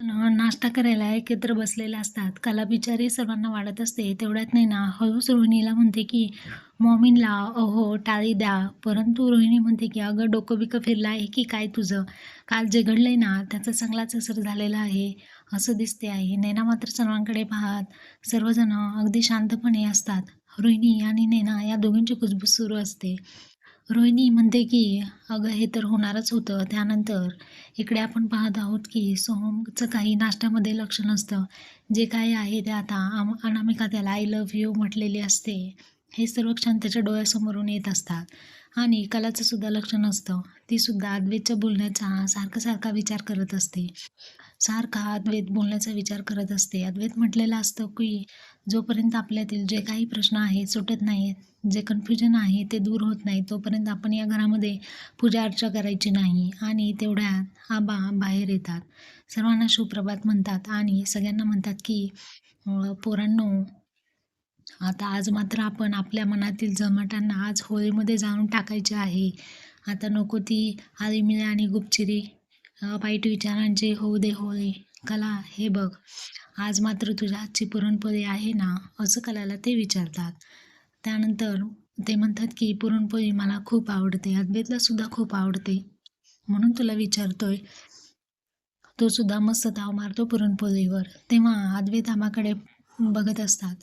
नाश्ता करायला एकत्र बसलेले असतात. कला बिचारी सर्वांना वाढत असते. तेवढ्यात नाही ना हळूच रोहिणीला म्हणते की मॉमीनला अहो टाळी द्या. परंतु रोहिणी म्हणते की अगं डोकं-बिकं फिरलं आहे की काय तुझं? काल जे घडलंय ना त्याचा चांगलाच असर झालेला आहे असं दिसते आहे. नैना मात्र सर्वांकडे पाहत सर्वजण अगदी शांतपणे असतात. रोहिणी आणि नैना या दोघींची कुजबूज सुरू असते. रोहिणी म्हणते की अगं हे तर होणारच होतं. त्यानंतर इकडे आपण पाहत आहोत की सोहमचं काही नाश्त्यामध्ये लक्ष नसतं. जे काही आहे ते आता अम अनामिका त्याला आय लव्ह यू म्हटलेली असते. हे सर्व क्षण त्याच्या डोळ्यासमोरून येत असतात आणि कलाचं सुद्धा लक्ष नसतं. ती सुद्धा अद्वैतच्या बोलण्याचा सारखा सारखा विचार करत असते. सारखा अद्वैत बोलण्याचा विचार करत असते. अद्वैत म्हटलेलं असतं की जोपर्यंत आपल्यातील जे काही प्रश्न आहेत सुटत नाहीत, जे कन्फ्युजन आहे ते दूर होत नाही तोपर्यंत आपण या घरामध्ये पूजा अर्चा करायची नाही. आणि तेवढ्यात आबा बाहेर येतात. सर्वांना सुप्रभात म्हणतात आणि सगळ्यांना म्हणतात की पोरांनो आता आज मात्र आपण आपल्या मनातील जमाटांना आज होळीमध्ये जाऊन टाकायचे आहे. आता नको ती आळीमिळी आणि गुपचिरी वाईट विचारांचे होऊ दे होळी. कला हे बघ आज मात्र तुझ्या हातची पुरणपोळी आहे ना असं कलाला ते विचारतात. त्यानंतर ते म्हणतात की पुरणपोळी मला खूप आवडते. अद्वेतला सुद्धा खूप आवडते. म्हणून तुला विचारतोय. तो सुद्धा मस्त ताव मारतो पुरणपोळीवर. तेव्हा अद्वैत आबाकडे बघत असतात.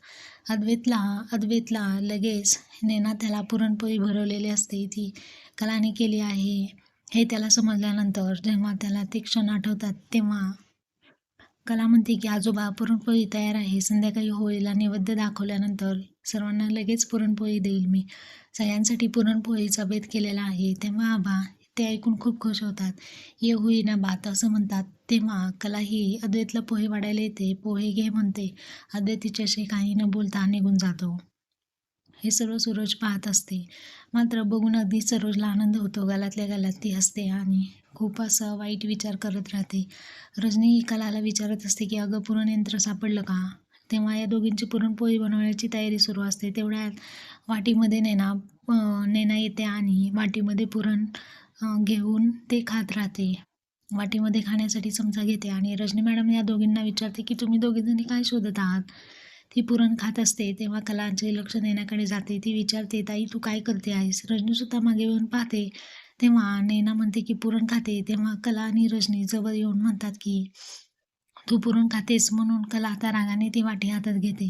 अद्वैतला अद्वैतला लगेच नेना त्याला पुरणपोळी भरवलेली असते ती कलाने केली आहे हे त्याला समजल्यानंतर जेव्हा त्याला ते क्षण आठवतात तेव्हा कला म्हणते की आजोबा पुरणपोळी तयार आहे. संध्याकाळी होळीला नैवेद्य दाखवल्यानंतर सर्वांना लगेच पुरणपोळी देईल मी. सगळ्यांसाठी पुरणपोळीचा बेत केलेला आहे. तेव्हा आबा ते ऐकून खूप खुश होतात. ये होईना बात असं म्हणतात. तेव्हा कला ही अद्वैतला पोहे वाढायला येते. पोहे घे म्हणते. अद्वैत तिच्याशी काही न बोलता निघून जातो. हे सर्व सरोज पाहत असते. मात्र बघून अगदी सरोजला आनंद होतो. गालातल्या गालात ती हसते आणि खूप असं वाईट विचार करत राहते. रजनी कलाला विचारत असते की अगं पुरणयंत्र सापडलं का? तेव्हा या दोघींची पुरणपोळी बनवण्याची तयारी सुरू असते. तेवढ्यात वाटीमध्ये नेना नेना येते आणि वाटीमध्ये पुरण घेऊन ते खात राहते. वाटीमध्ये खाण्यासाठी चमचा घेते आणि रजनी मॅडम या दोघींना विचारते की तुम्ही दोघीजणी काय शोधत आहात? ती पुरण खात असते तेव्हा कलांचे लक्ष नेण्याकडे जाते. ती विचारते ताई तू काय करते आहेस? रजनीसुद्धा मागे येऊन पाहते. तेव्हा नैना म्हणते की पुरण खाते. तेव्हा कला आणि रजनी जवळ येऊन म्हणतात की तू पुरण खातेस म्हणून कला आता रागाने ती वाटी हातात घेते.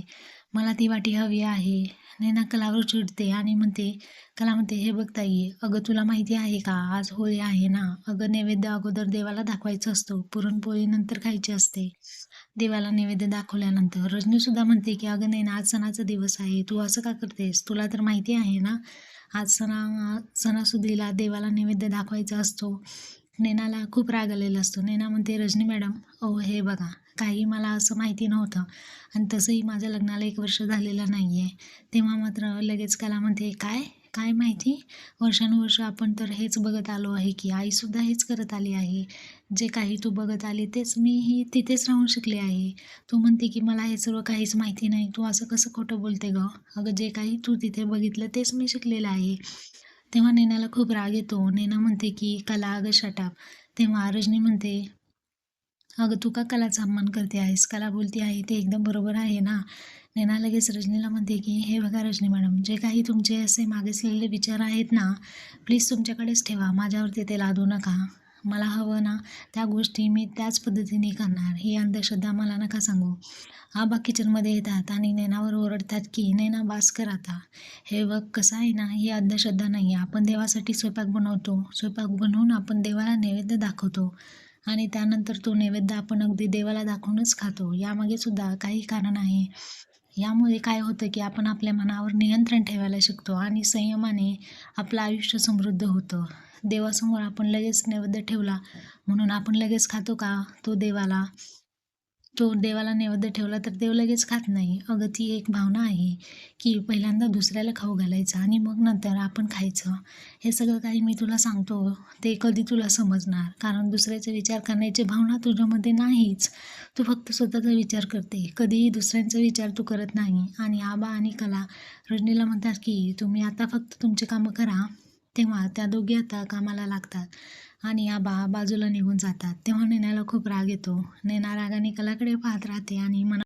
मला ती वाटी हवी आहे. नैना कलावर चिडते आणि म्हणते कला म्हणते हे बघता ये अगं तुला माहिती आहे का आज होळी आहे ना? अगं नैवेद्य अगोदर देवाला दाखवायचं असतो. पुरणपोळी नंतर खायची असते. देवाला नैवेद्य दाखवल्यानंतर रजनीसुद्धा म्हणते की अगं नैना आज सणाचा दिवस आहे. तू असं का करतेस? तुला तर माहिती आहे ना? आज सणा सणासुदीला देवाला नैवेद्य दाखवायचा असतो. नैनाला खूप राग आलेला असतो. नैना म्हणते रजनी मॅडम ओ हे बघा काही मला असं माहिती नव्हतं. आणि तसंही माझ्या लग्नाला एक वर्ष झालेलं नाही आहे तेव्हा मात्र लगेच कला म्हणते काय? काय माहिती? वर्षानुवर्ष आपण तर हेच बघत आलो आहे की आईसुद्धा हेच करत आली आहे. जे काही तू बघत आली तेच मीही तिथेच राहून शिकले आहे. तू म्हणते की मला हे सर्व काहीच माहिती नाही. तू असं कसं खोटं बोलते गं? अगं जे काही तू तिथे बघितलं तेच मी शिकलेलं आहे. तेव्हा नैनाला खूप राग येतो. नैना म्हणते की कला अगं शटाप तेव्हा रजनी म्हणते अगं तू का कलाचा अपमान करते आहेस? कला बोलती आहे ते एकदम बरोबर आहे ना? नैना लगेच रजनीला म्हणते की हे बघा रजनी मॅडम जे काही तुमचे असे मागेसलेले विचार आहेत ना प्लीज तुमच्याकडेच ठेवा माझ्यावरती ते लादू नका. मला हवं ना त्या गोष्टी मी त्याच पद्धतीने करणार. ही अंधश्रद्धा मला नका सांगू. आबा किचनमध्ये येतात आणि नैनावर ओरडतात की नैना बास कर आता. हे बघ कसं आहे ना ही अंधश्रद्धा नाही आहे आपण देवासाठी स्वयंपाक बनवतो. स्वयंपाक बनवून आपण देवाला नैवेद्य दाखवतो. आणि त्यानंतर तो नैवेद्य आपण अगदी देवाला दाखवूनच खातो. यामागे सुद्धा काही कारण आहे. यामुळे काय होतं की आपण आपल्या मनावर नियंत्रण ठेवायला शिकतो आणि संयमाने आपलं आयुष्य समृद्ध होतं. देवासमोर आपण लगेच नैवेद्य ठेवला म्हणून आपण लगेच खातो का? तो देवाला. तो देवाला नैवेद्य ठेवला तर देव लगेच खात नाही. अगं ती एक भावना आहे की पहिल्यांदा दुसऱ्याला खाऊ घालायचं आणि मग नंतर आपण खायचं. हे सगळं काही मी तुला सांगतो ते कधी तुला समजणार. कारण दुसऱ्याचा विचार करण्याची भावना तुझ्यामध्ये नाहीच. तू फक्त स्वतःचा विचार करते. कधीही दुसऱ्यांचा विचार तू करत नाही. आणि आबा आणि कला रजनीला म्हणतात की तुम्ही आता फक्त तुमचे कामं करा. तेव्हा त्या दोघी आता कामाला लागतात आणि आबा बाजूला निघून जातात. तेव्हा नेण्याला खूप राग येतो. नेना रागाने कलाकडे पाहत राहते आणि मना